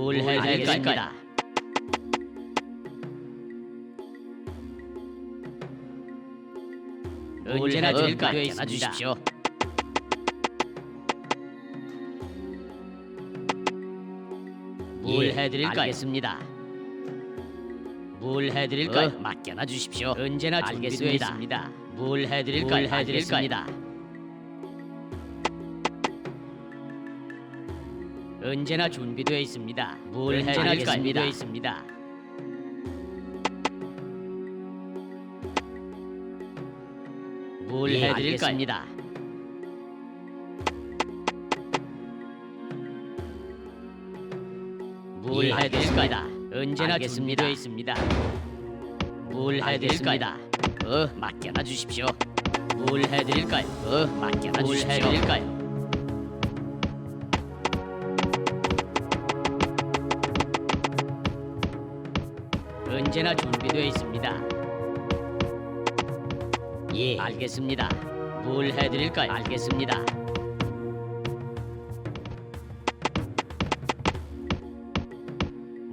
뭘 해드릴까요? 언제나 드릴까요? 맡겨놔 주십시오. 뭘 해드릴까요? 알겠습니다. 뭘 해드릴까요? 어, 맡겨놔 주십시오. 언제나 준비되어 있습니다. 뭘 해드릴까요? 뭘 해드릴까요? 언제나 준비되어 있습니다. 뭘 언제나 해드릴까요? 준비되어 있습니다. 뭘 예, 해드릴까요? 뭘 예, 해드릴까요? 언제나 알겠습니다. 준비되어 있습니다. 뭘 해드릴까요? 어, 맡겨놔 주십시오. 뭘 해드릴까요? 어, 맡겨놔 뭘 주십시오. 해드릴까요? 언제나 준비되어 있습니다. 예, 알겠습니다. 뭘 해드릴까요? 알겠습니다.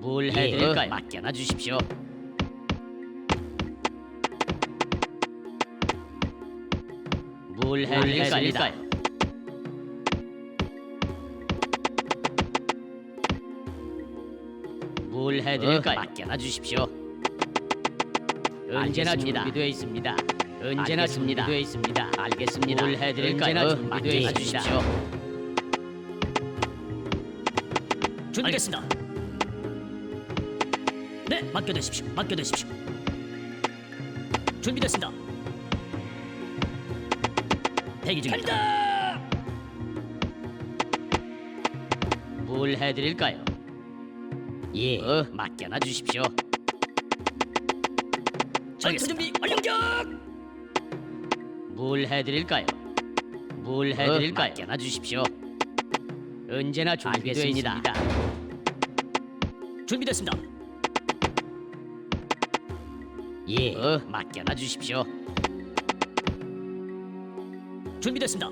뭘 예, 해드릴까요? 어, 맡겨놔 주십시오. 뭘 해드릴까요? 뭘 해드릴까요? 어, 맡겨놔 주십시오. 언제나. 준비되어 있습니다. 언제나. 준비되어 있습니다. 알겠습니다. 뭘 해드릴까요? 언제나 어, 준비되어 맡겨놔 있습니다. 주십시오. 준비됐습니다. 네, 맡겨두십시오. 맡겨두십시오. 준비됐습니다. 대기 중입니다. 뭘 해드릴까요? 예, 어, 맡겨놔 주십시오. 전투 준비 완료. 공격! 뭘 해드릴까요? 뭘 어, 해드릴까요? 맡겨놔 주십시오. 언제나 준비되어. 있습니다. 준비됐습니다. 예, 어, 맡겨놔 주십시오. 준비됐습니다.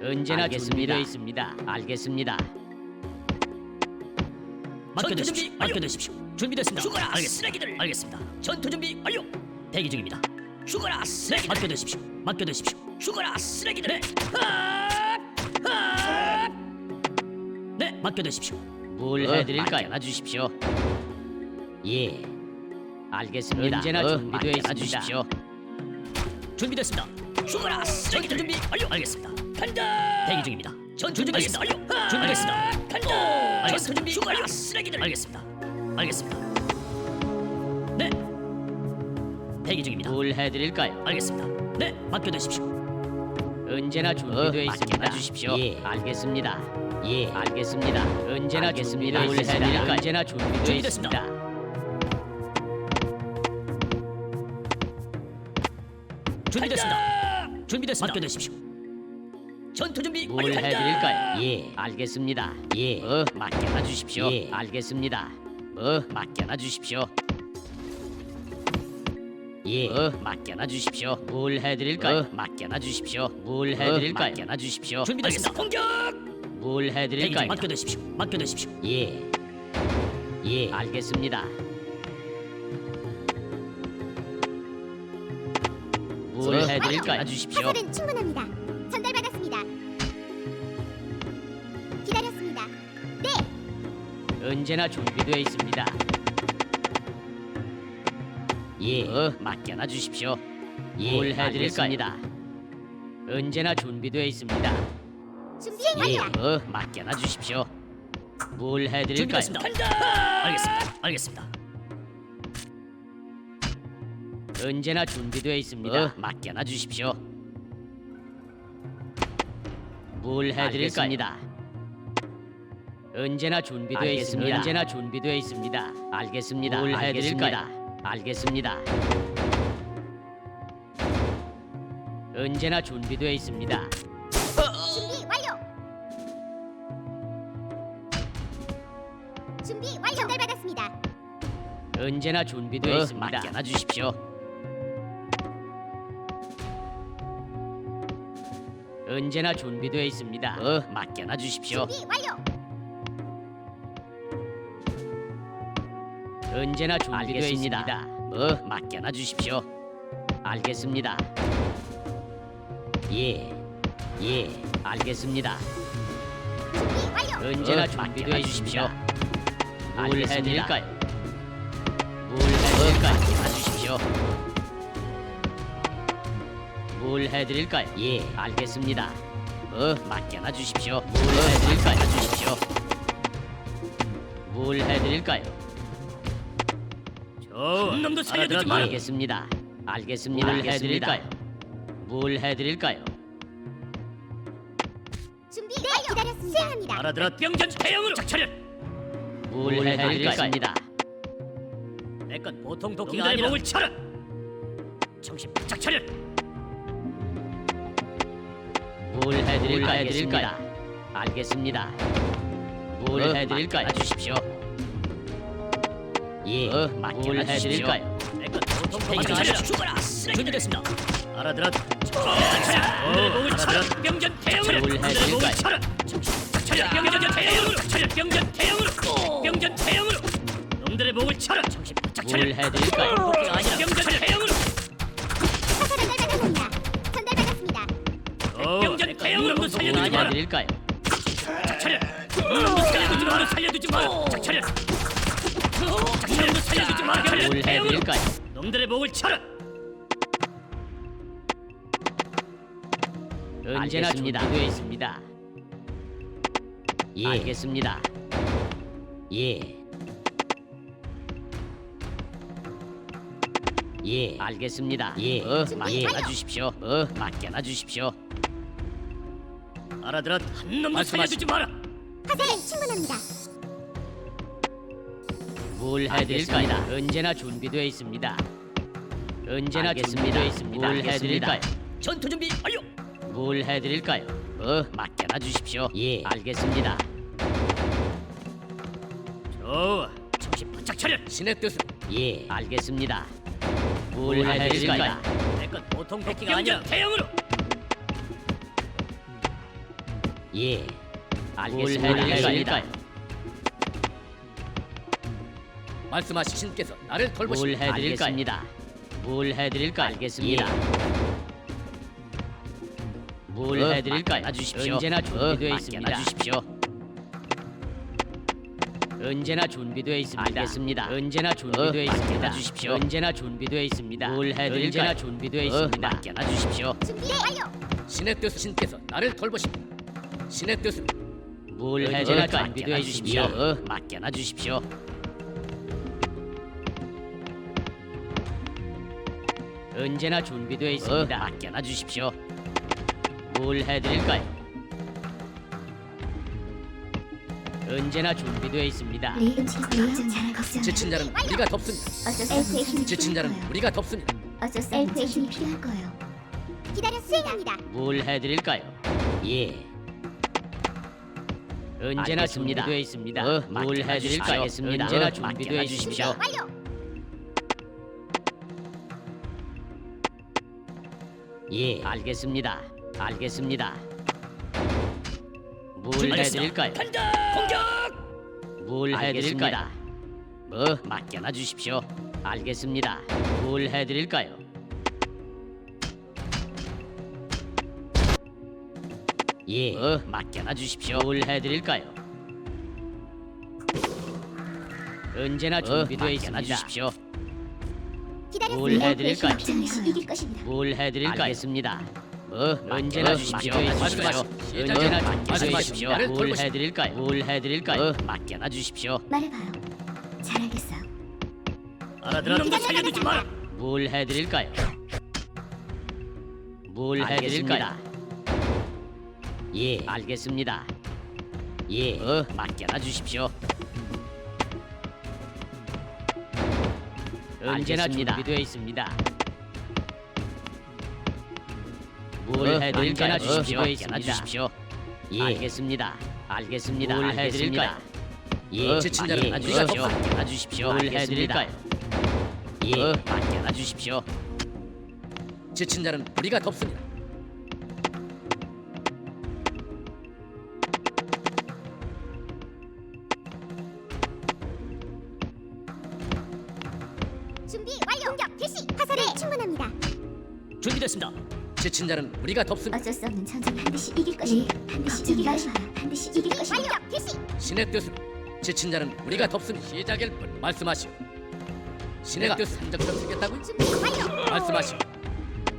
언제나 알겠습니다. 준비되어 있습니다. 알겠습니다. 맡겨두십시오. 맡겨두십시오. 준비됐습니다. 죽어라, 알겠습니다. 알겠습니다. 전투 준비 완료. 대기 중입니다. 죽어라, 쓰레기. 맡겨두십시오. 맡겨두십시오. 죽어라, 쓰레기들. 네. 네, 맡겨두십시오. 뭘 어, 해드릴까요? 맡겨놔 주십시오. 예, 알겠습니다. 언제나 어, 준비되어 있습니다. 주십시오. 준비됐습니다. 죽어라, 쓰레기들. 준비 완료. 알겠습니다. 간다. 대기 중입니다. 전투 준비 완료. 준비됐습니다. 간다. 알겠습니다. 준비 죽어라, 쓰레기들. 알겠습니다. 알겠습니다. 네. 대기 중입니다. 뭘 해드릴까요? 알겠습니다. 네, 맡겨두십시오. 언제나 준비되어 어, 있습니다. 맡겨놔 주십시오. 예. 알겠습니다. 예, 알겠습니다. 언제나 알겠습니다. 준비되어 있습니다. 알겠습니다. 언제나 준비되어 준비됐습니다. 있습니다. 준비됐습니다. 준비됐습니다. 맡겨두십시오. 전투 준비 뭘 완료. 해드릴까요? 예, 알겠습니다. 예, 어, 맡겨놔 주십시오. 예. 알겠습니다. 어, 맡겨놔 주십시오. 예, 어, 맡겨놔 주십시오. 뭘 해드릴까요? 어. 맡겨놔 주십시오. 뭘 해드릴까요? 맡겨놔 주십시오. 준비됐습니다. 공격. 뭘 대기 해드릴까요? 맡겨두십시오. 맡겨두십시오. 예, 예, 알겠습니다. 뭘 어. 해드릴까요? 주십시오. 화살은 충분합니다. 언제나 준비되어 있습니다. 예, 어, 맡겨놔 주십시오. 예, 뭘 해드릴까요? 알겠습니다. 언제나 준비되어 있습니다. 준비 예, 완료. 어, 맡겨놔 주십시오. 뭘 해드릴까요? 준비됐습니다. 간다. 알겠습니다. 알겠습니다. 언제나 준비되어 있습니다. 어. 맡겨놔 주십시오. 뭘 해드릴까요? 언제나 준비되어 알겠습니다. 있습니다. 언제나 준비되어 있습니다. 알겠습니다. 뭘 해드릴까요? 알겠습니다. 언제나 준비되어 있습니다. 준비 완료. 준비 완료. 전달받았습니다. 언제나 준비되어 어, 있습니다. 맡겨놔 주십시오. 언제나 준비되어 있습니다. 어, 맡겨놔 주십시오. 준비 완료. 언제나 준비되어 있습니다. 뭐 맡겨놔 주십시오. 알겠습니다. 예, 예, 알겠습니다. 언제나 어, 준비되어 있습니다. 뭘. 해드릴까요? 뭘 해드릴까요? 맡겨놔 주십시오. 뭘 해드릴까요? 예, 알겠습니다. 뭐 맡겨놔 주십시오. 뭘 해드릴까요? 주십시오. 뭘 해드릴까요? 한 놈도 살려두지 마라. 알겠습니다. 알겠습니다. 뭘 해드릴까요? 뭘 해드릴까요? 준비 완료. 기다렸습니다. 수행합니다. 알아들어 병전 대형으로 차려. 뭘 해드릴까요? 내건 보통 도끼가 아니라 목을 차려. 정신 바짝 차려. 뭘 해드릴까요? 해드릴까요? 알겠습니다. 뭘 어, 해드릴까요? 주십시오. 예, 어, 뭘 해드릴까요? 내건 보통 도끼가 아니라 죽어라. 준비됐습니다. 알아들어. 오늘의 목을 차려. 병전 대형으로. 뭘 오늘의 목을 해드릴까요? 차려. 정신 바짝 차려. 병전 대형으로. 차려. 병전 대형으로. 병전 대형으로. 놈들의 목을 차려. 정신 바짝 차려. 뭘 해드릴까요? 도끼가 아니라 병전 대형으로. 사살 전달받았습니다. 전달받았습니다. 병전 대형으로 놈도 뭘 살려두지 마라. 해드릴까요? 짝 차려. 놈도 살려두지 마라. 살려두지 마라. 짝 차려. 짝 차려. 놈도 살려두지 마라. 뭘. 해드릴까요? 놈들의 목을 차려. 언제나 알겠습니다. 준비되어 있습니다. 예, 알겠습니다. 예, 예, 알겠습니다. 예. 어, 준비 맡겨놔. 주십시오. 어, 맡겨놔 주십시오. 알아들어. 한 놈도 살려두지 마라. 화살은 충분합니다. 뭘 해드릴까요? 언제나 준비되어 있습니다. 언제나 준비되어 있습니다. 뭘 해드릴까요? 전투 준비 완료. 뭘 해드릴까요? 어, 맡겨놔 주십시오. 예. 알겠습니다. 좋아. 정신 바짝 차려. 신의 뜻은 예, 알겠습니다. 뭘 해드릴까요? 내건 보통 도끼가 아니라 대형으로. 예, 뭘 알겠습니다. 해드릴까요? 말씀하신 신께서 나를 뭘 해드릴까요? 뭘 해드릴까요? 알겠습니다. 뭘 어, 해드릴까요? 맡겨놔 주십시오. 언제나 준비되어 어, 있습니다. 맡겨놔 주십시오. 언제나 준비되어 있습니다. 알겠습니다. 언제나 준비되어 어, 있습니다. 맡겨놔 주십시오. 언제나 준비되어 있습니다. 뭘 해드릴까요? 언제나 준비되어 어, 있습니다. 맡겨놔 주십시오. 준비 완료. 신의 뜻 신께서 나를 돌보십니다. 신의 뜻은 뭘 언제나 해드릴까요? 준비되어 준비되어 있습니다. 있습니다. 어, 맡겨놔 주십시오. 언제나 준비되어 있습니다. 맡겨놔 주십시오. 뭘 해드릴까요? 언제나 준비되어 있습니다. 리 음식 걱정 걱정 지친 자는 우리가 덮습니다. 어쩔 수 없는 힘이 지친 자는 필요할 거예요. 우리가 덮습니다. 어쩔 수 없는 힘이 필요할 거예요 기다려 수행합니다. 뭘 해드릴까요? 예, 언제나 알겠습니다. 준비되어 있습니다. 어, 뭘 맡겨놔 해드릴까요? 주십시오. 언제나 어, 준비되어 맡겨놔 있습니다. 완료. 예, 알겠습니다. 알겠습니다. 뭘 알겠습니다. 해드릴까요? 간다. 공격. 뭘. 해드릴까요? 뭐 맡겨놔 주십시오. 알겠습니다. 뭘 해드릴까요? 예, 뭐 맡겨놔 주십시오. 뭘 해드릴까요? 언제나 준비되어 맡겨놔 있습니다. 주십시오. 기다렸습니다. 뭘 해드릴까요? 걱정해서 이길 것입니다 뭘 해드릴까요? 알겠습니다. 뭐 언제나 맡겨놔 주십시오. 시작을 언제나 맡겨놔 준비되어 주십시오. 있습니다. 나를 뭘. 해드릴까요? 뭘 해드릴까요? 뭐 맡겨놔 주십시오. 말해봐요 잘하겠어요 알아들어. 놈도 살려두지 마라. 뭘 해드릴까요? 뭘. 해드릴까요? 예, 알겠습니다. 예, 어, 맡겨놔 주십시오. 언제나 알겠습니다. 준비되어 있습니다. 뭘 어, 해드릴까요? 맡겨놔 주십시오. 주십시오. 맡겨놔 주십시오. 예, 알겠습니다. 알겠습니다. 뭘 알겠습니다. 해드릴까요? 예, 어, 지친 자는 맡겨놔 우리가 주십시오. 덮습니다. 맡겨놔 주십시오. 뭘 알겠습니다. 해드릴까요? 예, 어, 맡겨놔 주십시오. 지친 자는 우리가 덮습니다. 지친 자는 우리가 덮습니다. 어쩔 수 없는 전쟁 반드시 이길 것입니다. 반드시 이길 것입니다. 반드시 이길 것입니다. 완료. 개시. 신의 뜻은 지친 자는 우리가 덮습니다. 시작일 뿐 말씀하시오. 신의 뜻 한적처럼 생겼다고요? 준비 완료. 말씀하시오.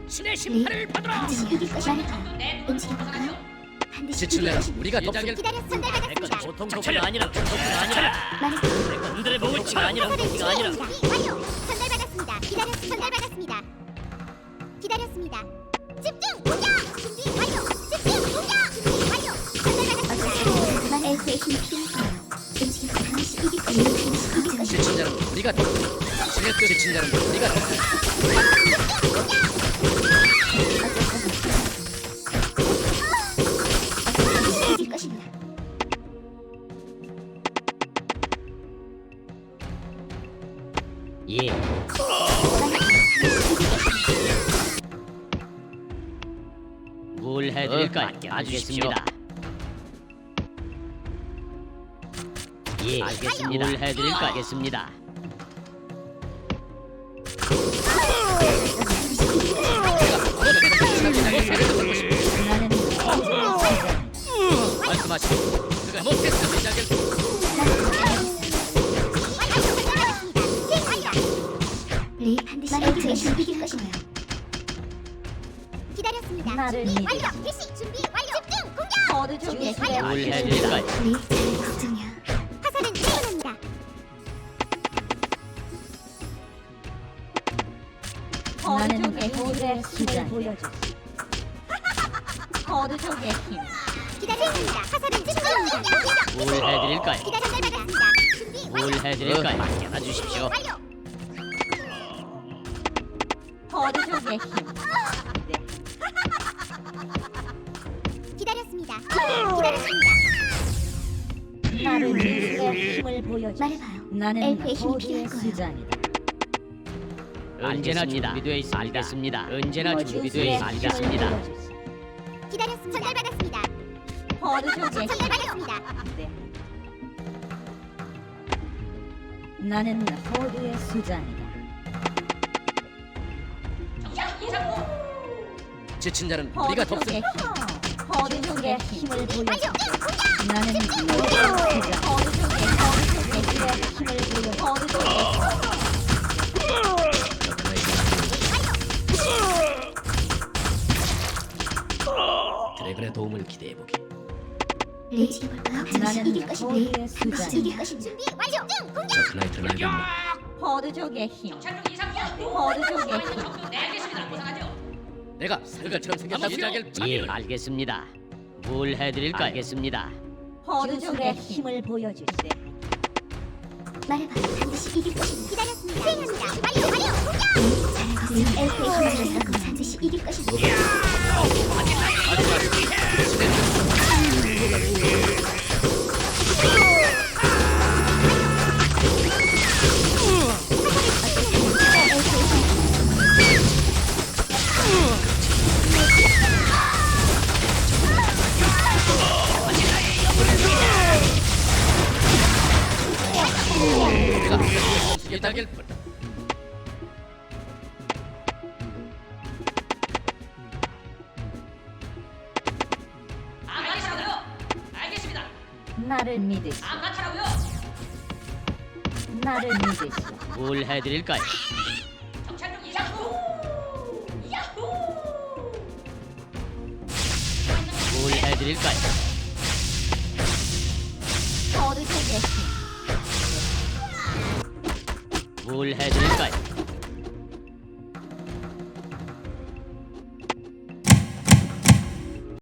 신의 네, 심판을 받으라. 반드시 이길. 움직여볼까요? 반드시 지친 이길 자는. 우리가 덮습니다. 기다려 전달받았습니다. 보통 도구가 아니라 도구가 아니라 말해주세요. 놈들의 목을 치가 아니라 도구가 아니라 준비 완료. 전달받았습니다. 기다려 전달받았습니다. 기다렸습니다. 지친 자는 지친 자는 우리가 덮습니다. 반드시 이길 것입니다. 예. 뭘 해드릴까요? 알겠습니다. 예. 알겠습니다. 뭘 해드릴까요? 알겠습니다. 말씀하시오. 그가 반드시. 기다렸습니다. 준비 완료. 개시 준비 완료. 집중 공격. 준비 완료. 뭘 해드릴까요? 네, 보여주지. 거두족의 힘. 기다렸습니다. 화살은 충분합니다. 공격. 뭘 해드릴까요? 기다려 전달받았습니다. 준비 뭘 완료. 해드릴까요? 맡겨놔 주십시오. 완료. 거두족의 힘. 기다렸습니다. 기다렸습니다. 나를 의 힘을 보여주지. 말해봐요. 나는 엘프의 힘이 필요할 거예요. 수장이다. 언제나 준비되어 있습니다. 알겠습니다. 언제나 준비되어 있습니다. 알겠습니다. 기다렸습니다. 전달받았습니다. 힘. 전달받았습니다. 네. 나는 호주의 수장이다. 지친 자는 우리가. 힘. 거두족의 힘을. 완료. 나는 호주의 수장. 거두족의 힘을 보여주지. 거두족의 드래곤의 도움을 기대해 보기. 네, 나는 이길. 이길. 준비 완료. 공격. 저 힘. 거두족의 힘. 내가 살갈처럼 생겼다. 예, 알겠습니다. 뭘 해드릴까요? 알겠습니다. 거두족의 힘을 보여주지. 말해봐요. 반드시 이길 것입니다. 기다렸습니다. 수행합니다. 완료 완료. 공격. 잘 걱정. 엘프의 힘을 위해서 반드시 이길 것입니 다. 내가 시작일 뿐. 나를 믿으시. 나를 믿으시. 뭘 해드릴까요? 뭘 해드릴까요? 거두족의 힘. 뭘 해드릴까요?